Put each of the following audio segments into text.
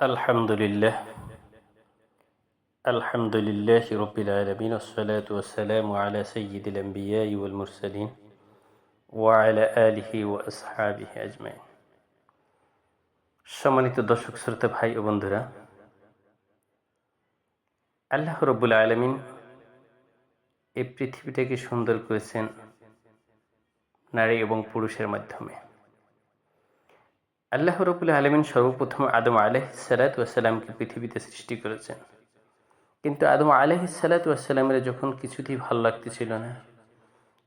الحمد لله الحمد لله رب العالمين والصلاة والسلام على سيد الأنبياء والمرسلين وعلى آله وأصحابه أجمعين সম্মানিত দর্শক শ্রোতা ভাই ও বন্ধুরা আল্লাহ রব্বুল আলমিন এই পৃথিবীটাকে সুন্দর করেছেন নারী এবং পুরুষের মাধ্যমে আল্লাহ রবুল্লা আলমিন সর্বপ্রথম আদম আলহ সালাতামকে পৃথিবীতে সৃষ্টি করেছেন। কিন্তু আদম আলহ সালাতামের যখন কিছুতেই ভালো লাগতেছিল না,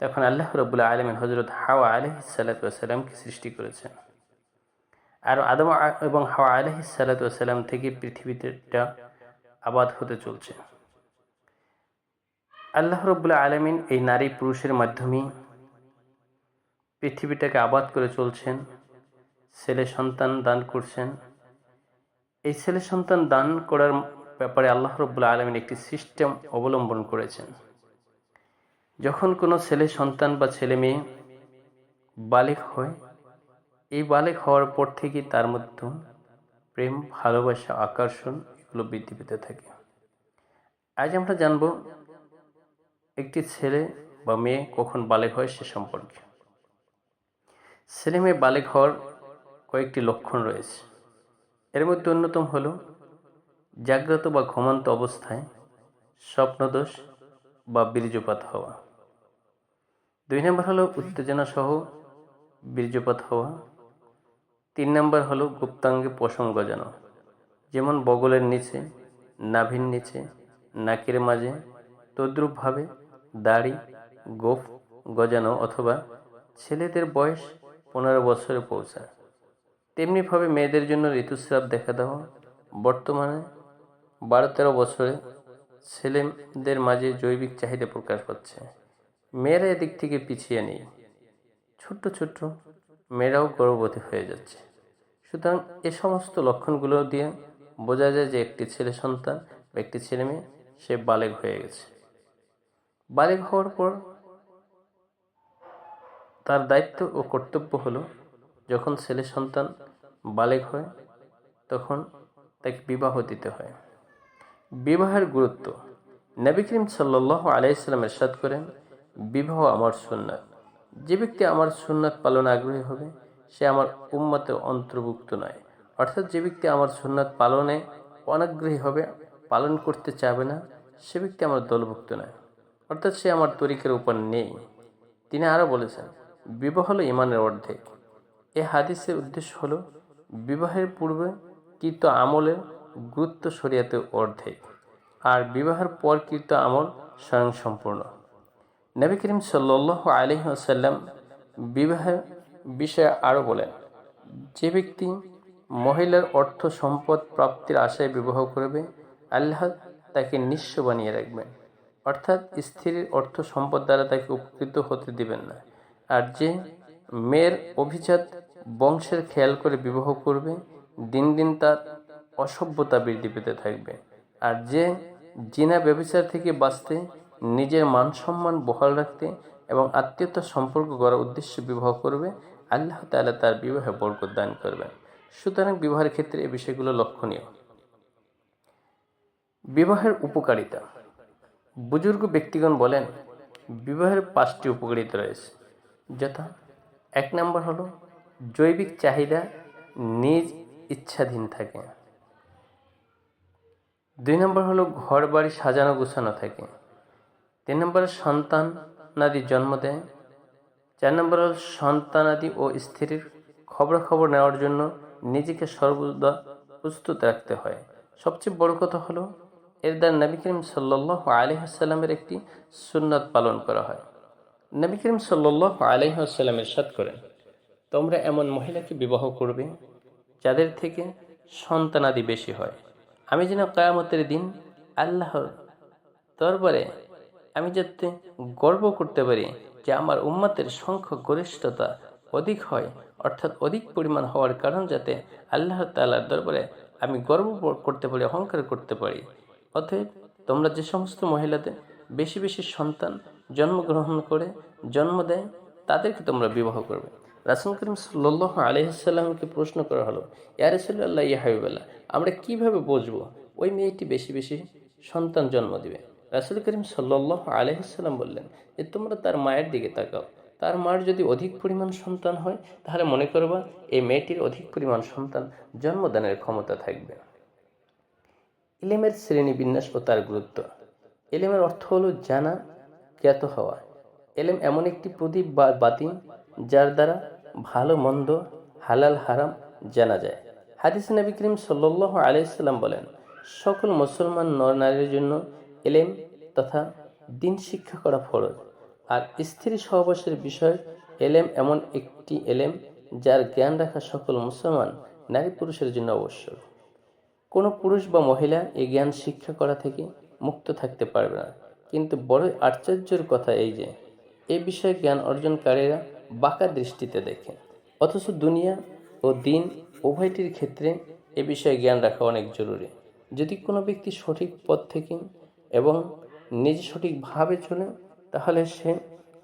তখন আল্লাহ রবুল্লা আলমিন হজরত হাওয়া আলহ সালাতামকে সৃষ্টি করেছেন। আর আদম এবং হাওয়া আলহ সালাতাম থেকে পৃথিবীটা আবাদ হতে চলছে। আল্লাহ রবুল্লা আলমিন এই নারী পুরুষের মাধ্যমেই পৃথিবীটাকে আবাদ করে চলছেন। ছেলে সন্তান দান করছেন। এই ছেলে সন্তান দান করার ব্যাপারে আল্লাহ রব্বুল্লা আলমিন একটি সিস্টেম অবলম্বন করেছেন। যখন কোনো ছেলে সন্তান বা ছেলে মেয়ে বালিক হয়, এই বালিক হওয়ার পর থেকে তার মধ্যে প্রেম, ভালোবাসা, আকর্ষণ এগুলো বৃদ্ধি পেতে থাকে। আজ আমরা জানব একটি ছেলে বা মেয়ে কখন বালেক হয় সে সম্পর্কে। ছেলে মেয়ে বালেক হওয়ার কয়েকটি লক্ষণ রয়েছে। এর মধ্যে অন্যতম হল, জাগ্রত বা ঘুমন্ত অবস্থায় স্বপ্নদোষ বা বীর্যপাত হওয়া। দুই নম্বর হলো, উত্তেজনা সহ বীর্যপাত হওয়া। তিন নম্বর হলো, গুপ্তাঙ্গে পশম গজানো। যেমন বগলের নিচে, নাভির নিচে, নাকের মাঝে, তদ্রূপভাবে দাড়ি, গোফ গজানো অথবা ছেলেদের বয়স পনেরো বছরে পৌঁছায়। তেমনিভাবে মেয়েদের জন্য ঋতুস্রাব দেখা দেওয়া। বর্তমানে বারো তেরো বছরে ছেলেদের মাঝে জৈবিক চাহিদা প্রকাশ পাচ্ছে। মেয়েরা এদিক থেকে পিছিয়ে নেই। ছোট্ট ছোট্ট মেয়েরাও গর্ভবতী হয়ে যাচ্ছে। সুতরাং এ সমস্ত লক্ষণগুলো দিয়ে বোঝা যায় যে একটি ছেলে সন্তান বা একটি ছেলে মেয়ে, সে বালেগ হয়ে গেছে। বালেগ হওয়ার পর তার দায়িত্ব ও কর্তব্য হলো যখন ছেলে সন্তান বালেক হয়, তখন তাকে বিবাহ দিতে হয়। বিবাহের গুরুত্ব। নবী করিম সাল্লাহ আলাইসাল্লাম এরশাদ করেন, বিবাহ আমার সুন্নাত। যে ব্যক্তি আমার সুন্নাত পালন আগ্রহী হবে, সে আমার উম্মতের অন্তর্ভুক্ত নয়। অর্থাৎ যে ব্যক্তি আমার সুন্নাত পালনে অনাগ্রহী হবে, পালন করতে চাবে না, সে ব্যক্তি আমার দলভুক্ত নয়। অর্থাৎ সে আমার তরিকের উপর নেই। তিনি আরও বলেছেন, বিবাহ হলো ইমানের অর্ধেক। এ হাদিসের উদ্দেশ্য হলো, বিবাহের পূর্বে কৃত আমলের গুরুত্ব শরিয়াতে অর্ধেক, আর বিবাহের পর কৃত আমল স্বয়ংসম্পূর্ণ। নবী করিম সাল্লাহ আলহিহাসাল্লাম বিবাহের বিষয়ে আরও বলেন, যে ব্যক্তি মহিলার অর্থ সম্পদ প্রাপ্তির আশায় বিবাহ করবে, আল্লাহ তাকে নিঃস্ব বানিয়ে রাখবেন। অর্থাৎ স্ত্রীর অর্থ সম্পদ দ্বারা তাকে উপকৃত হতে দিবেন না। আর যে মেয়ের অভিজাত বংশের খেয়াল করে বিবাহ করবে, দিন দিন তার অসভ্যতা বৃদ্ধি পেতে থাকবে। আর যে জিনা ব্যবচার থেকে বাঁচতে, নিজের মান সম্মান বহাল রাখতে এবং আত্মীয়তার সম্পর্ক গড়ার উদ্দেশ্যে বিবাহ করবে, আল্লাহ তালা তার বিবাহে বরকত দান করবেন। সুতরাং বিবাহের ক্ষেত্রে এই বিষয়গুলো লক্ষণীয়। বিবাহের উপকারিতা। বুজুর্গ ব্যক্তিগণ বলেন, বিবাহের পাঁচটি উপকারিতা রয়েছে। যথা এক নম্বর হলো জৈবিক চাহিদা নিজ ইচ্ছাধীন থাকে। দুই নম্বর হলো ঘর বাড়ি সাজানো গোছানো থাকে। তিন নম্বরে সন্তানাদি জন্ম দেয়। চার নম্বর হল সন্তানাদি ও স্ত্রীর খবরাখবর নেওয়ার জন্য নিজেকে সর্বদা প্রস্তুত রাখতে হয়। সবচেয়ে বড় কথা হলো এর দ্বারা নবী করিম সাল্লাহ আলহামের একটি সুন্নত পালন করা হয়। নবী করিম সাল্লাহ আলহামের সাত করেন তোমরা এমন মহিলাকে বিবাহ করবে যাদের থেকে সন্তানাদি বেশি হয়। আমি যেন কায়ামতের দিন আল্লাহর দরবারে আমি যাতে গর্ব করতে পারি যে আমার উম্মাতের সংখ্যা গরিষ্ঠতা অধিক হয়, অর্থাৎ অধিক পরিমাণ হওয়ার কারণ যাতে আল্লাহ তাল্লার দরবারে আমি গর্ব করতে পারি, অহংকার করতে পারি। অতএব তোমরা যে সমস্ত মহিলাদের বেশি বেশি সন্তান জন্মগ্রহণ করে, জন্ম দেয়, তাদেরকে তোমরা বিবাহ করবে। রাসুল করিম সাল্লাহ আলহিসাল্লামকে প্রশ্ন করা হলো ইয়ারসুল্লাহ ইয়া হাবিবাল্লাহ, আমরা কীভাবে বুঝব ওই মেয়েটি বেশি বেশি সন্তান জন্ম দিবে? রাসুল করিম সাল্লাহ আলহিসাল্লাম বললেন, যে তোমরা তার মায়ের দিকে তাকাও, তার মার যদি অধিক পরিমাণ সন্তান হয়, তাহলে মনে করবা এই মেয়েটির অধিক পরিমাণ সন্তান জন্মদানের ক্ষমতা থাকবে। ইলেমের শ্রেণি বিন্যাস ও তার গুরুত্ব। এলেমের অর্থ হলো জানা, জ্ঞাত হওয়া। এলেম এমন একটি প্রদীপ বা বাতি যার দ্বারা ভালো, মন্দ, হালাল, হারাম জানা যায়। হাদিস নবী করিম সাল্লাহ আলাইসাল্লাম বলেন, সকল মুসলমান নর নারীর জন্য এলেম তথা দিন শিক্ষা করা ফরজ। আর স্ত্রী সহবাসের বিষয় এলেম এমন একটি এলেম যার জ্ঞান রাখা সকল মুসলমান নারী পুরুষের জন্য আবশ্যক। কোনো পুরুষ বা মহিলা এই জ্ঞান শিক্ষা করা থেকে মুক্ত থাকতে পারবে না। কিন্তু বড় আশ্চর্যের কথা এই যে এই বিষয়ে জ্ঞান অর্জনকারীরা বাঁকা দৃষ্টিতে দেখে। অথচ দুনিয়া ও দিন উভয়টির ক্ষেত্রে এ বিষয়ে জ্ঞান রাখা অনেক জরুরি। যদি কোনো ব্যক্তি সঠিক পথ থেকে এবং নিজে সঠিকভাবে চলে, তাহলে সে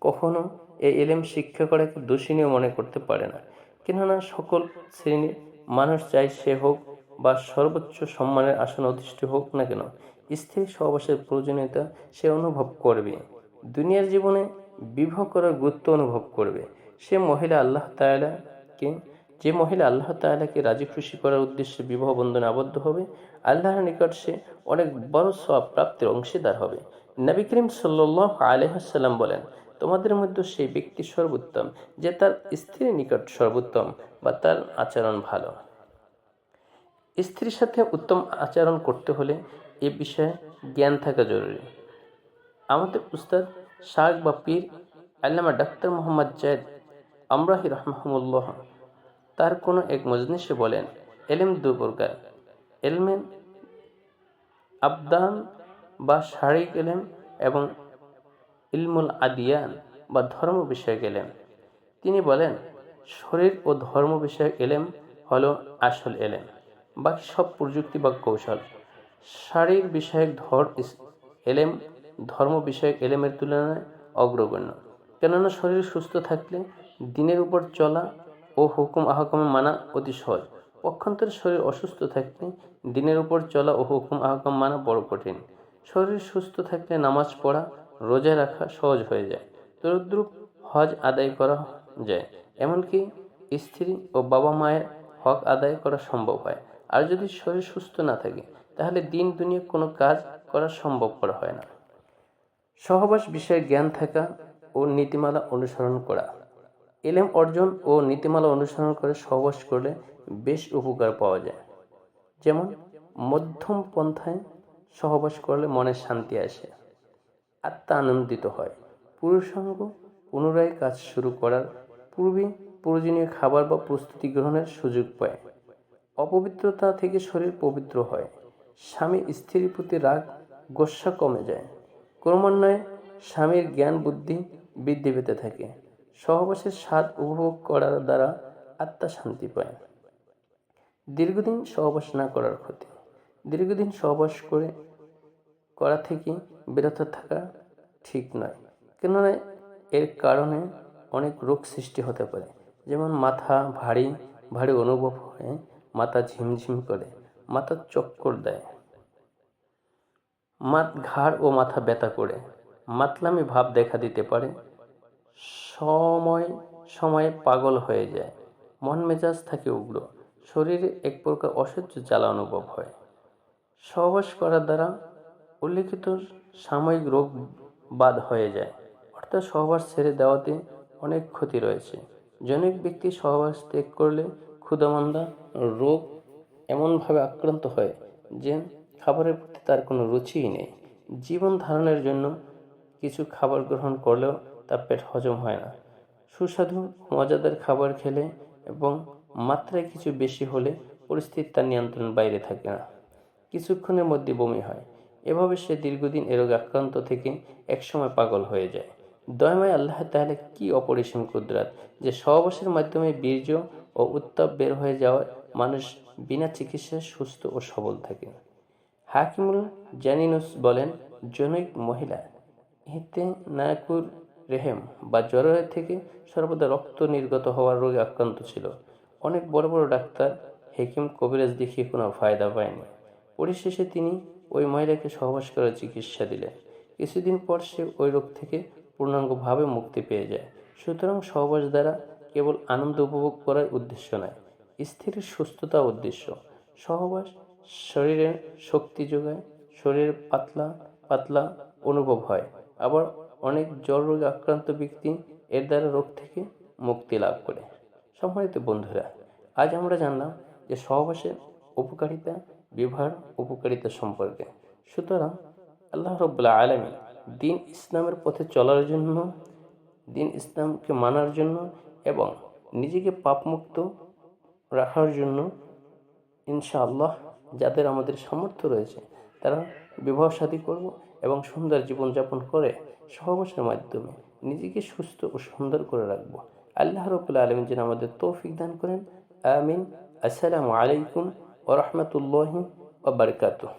কখনো এই এলেম শিক্ষা করাকে দোষিনীয় মনে করতে পারে না। কেননা সকল শ্রেণির মানুষ চাই সে হোক বা সর্বোচ্চ সম্মানের আসন অধিষ্ঠ হোক না কেন স্ত্রী সহবাসের প্রয়োজনীয়তা সে অনুভব করবে। দুনিয়ার জীবনে বিবাহ করার গুরুত্ব অনুভব করবে। সে মহিলা আল্লাহ তাআলাকে, যে মহিলা আল্লাহ তাআলাকে রাজি খুশি করার উদ্দেশ্যে বিবাহ বন্ধনে আবদ্ধ হবে, আল্লাহর নিকট সে অনেক বড় সব প্রাপ্তির অংশীদার হবে। নবী করিম সাল্লাহ আলহাম বলেন, তোমাদের মধ্যে সেই ব্যক্তি সর্বোত্তম, যে তার স্ত্রীর নিকট সর্বোত্তম বা তার আচরণ ভালো। স্ত্রীর সাথে উত্তম আচরণ করতে হলে এ বিষয়ে জ্ঞান থাকা জরুরি। আমাদের উস্তাদ শাক বা পীর আল্লামা ডাক্তার মোহাম্মদ জায়দ আমরাহি রহমাহুল্লাহ তার কোনো এক মজনিসে বলেন, এলেম দু প্রকার এলমেন আবদান বা শারীরিক এলেম এবং ইলমুল আদিয়ান বা ধর্ম বিষয়ক এলেম। তিনি বলেন, শরীর ও ধর্ম বিষয়ক এলেম হলো আসল এলেম, বাকি সব প্রযুক্তি বা কৌশল। শারীর বিষয়ক ধর এলেম ধর্ম বিষয়ক এলেমের তুলনায় অগ্রগণ্য। কেননা শরীর সুস্থ থাকলে দিনের উপর চলা ও হুকুম আহকামে মানা অতি সহজ। পক্ষান্তরে শরীর অসুস্থ থাকলে দিনের উপর চলা ও হুকুম আহকাম মানা বড় কঠিন। শরীর সুস্থ থাকলে নামাজ পড়া, রোজা রাখা সহজ হয়ে যায়। তরুদ্রুপ হজ আদায় করা যায়। এমনকি স্ত্রী ও বাবা মায়ের হক আদায় করা সম্ভব হয়। আর যদি শরীর সুস্থ না থাকে, তাহলে দিন দুনিয়া কোনো কাজ করা সম্ভব করা হয় না। সহবাস বিষয়ে জ্ঞান থাকা ও নীতিমালা অনুসরণ করা। এলেম অর্জন ও নীতিমালা অনুসরণ করে সহবাস করলে বেশ উপকার পাওয়া যায়। যেমন, মধ্যম পন্থায় সহবাস করলে মনে শান্তি আসে। আত্মা আনন্দিত হয়। পুরুষাঙ্গ পুনরায় কাজ শুরু করার পূর্বে প্রয়োজনীয় খাবার বা প্রস্তুতি গ্রহণের সুযোগ পায়। অপবিত্রতা থেকে শরীর পবিত্র হয়। স্বামী স্ত্রীর প্রতি রাগ গোসা কমে যায়। ক্রমান্বয়ে স্বামীর জ্ঞান বুদ্ধি বৃদ্ধি পেতে থাকে। সহবাসের স্বাদ উপভোগ করার দ্বারা আত্মা শান্তি পায়। দীর্ঘদিন সহবাস না করার ক্ষতি। দীর্ঘদিন সহবাস করে, করা থেকে বিরত থাকা ঠিক নয়। কেননা এর কারণে অনেক রোগ সৃষ্টি হতে পারে। যেমন মাথা ভারী ভারী অনুভব হয়, মাথা ঝিমঝিম করে, মাথা চক্কর দেয়। মাত ঘাড় ও মাথা ব্যথা করে। মাতলামি ভাব দেখা দিতে পারে। সময়, সময়ে পাগল হয়ে যায়। মন মেজাজ থাকে উগ্র। শরীরে এক প্রকার অসহ্য জ্বালা অনুভব হয়। সহবাস করার দ্বারা উল্লেখিত সাময়িক রোগ বাদ হয়ে যায়। অর্থাৎ সহবাস ছেড়ে দেওয়াতে অনেক ক্ষতি রয়েছে। জনক ব্যক্তি সহবাস ত্যাগ করলে ক্ষুদামন্দা রোগ এমনভাবে আক্রান্ত হয় যে খাবারের তার কোনো রুচিই নেই। জীবন ধারণের জন্য কিছু খাবার গ্রহণ করলেও তার পেট হজম হয় না। সুস্বাদু, মজাদার খাবার খেলে এবং মাত্রায় কিছু বেশি হলে পরিস্থিতি তার নিয়ন্ত্রণ বাইরে থাকে না। কিছুক্ষণের মধ্যে বমি হয়। এভাবে সে দীর্ঘদিন এ রোগ আক্রান্ত থেকে একসময় পাগল হয়ে যায়। দয়ময় আল্লাহ তাহলে কি অপরিসীম কুদরাত যে সহবাসের মাধ্যমে বীর্য ও উত্তাপ বের হয়ে যাওয়ায় মানুষ বিনা চিকিৎসায় সুস্থ ও সবল থাকে। হাকিমুল জানিনুস বলেন, জনৈক মহিলা এতে নাকুর রেহেম বা জ্বরের থেকে সর্বদা রক্ত নির্গত হওয়ার রোগে আক্রান্ত ছিল। অনেক বড় বড় ডাক্তার হেকিম কবিরাজ দেখিয়ে কোনো ফায়দা পায়নি। পরিশেষে তিনি ওই মহিলাকে সহবাস করার চিকিৎসা দিলেন। কিছুদিন পর সে ওই রোগ থেকে পূর্ণাঙ্গভাবে মুক্তি পেয়ে যায়। সুতরাং সহবাস দ্বারা কেবল আনন্দ উপভোগ করার উদ্দেশ্য নয়, স্থির সুস্থতা উদ্দেশ্য। সহবাস শরীরে শক্তি যোগায়, শরীরে পাতলা পাতলা অনুভব হয়। আবার অনেক জ্বর রোগে আক্রান্ত ব্যক্তি এর দ্বারা রোগ থেকে মুক্তি লাভ করে। সম্মানিত বন্ধুরা, আজ আমরা জানলাম যে সহবাসের উপকারিতা বিবাহের উপকারিতা সম্পর্কে। সুতরাং আল্লাহ রব্বুল্লাহ আলমী দিন ইসলামের পথে চলার জন্য, দিন ইসলামকে মানার জন্য এবং নিজেকে পাপমুক্ত রাখার জন্য ইনশাআল্লাহ যাদের আমাদের সামর্থ্য রয়েছে, তারা বিবাহ সাথী করব এবং সুন্দর জীবনযাপন করে সহবাসের মাধ্যমে নিজেকে সুস্থ ও সুন্দর করে রাখব। আল্লাহ রবুল্লা আলমিন যেন আমাদের তৌফিক দান করেন। আমিন। আসসালামু আলাইকুম ও রহমতুল্লাহি ও ওবরকাতুহ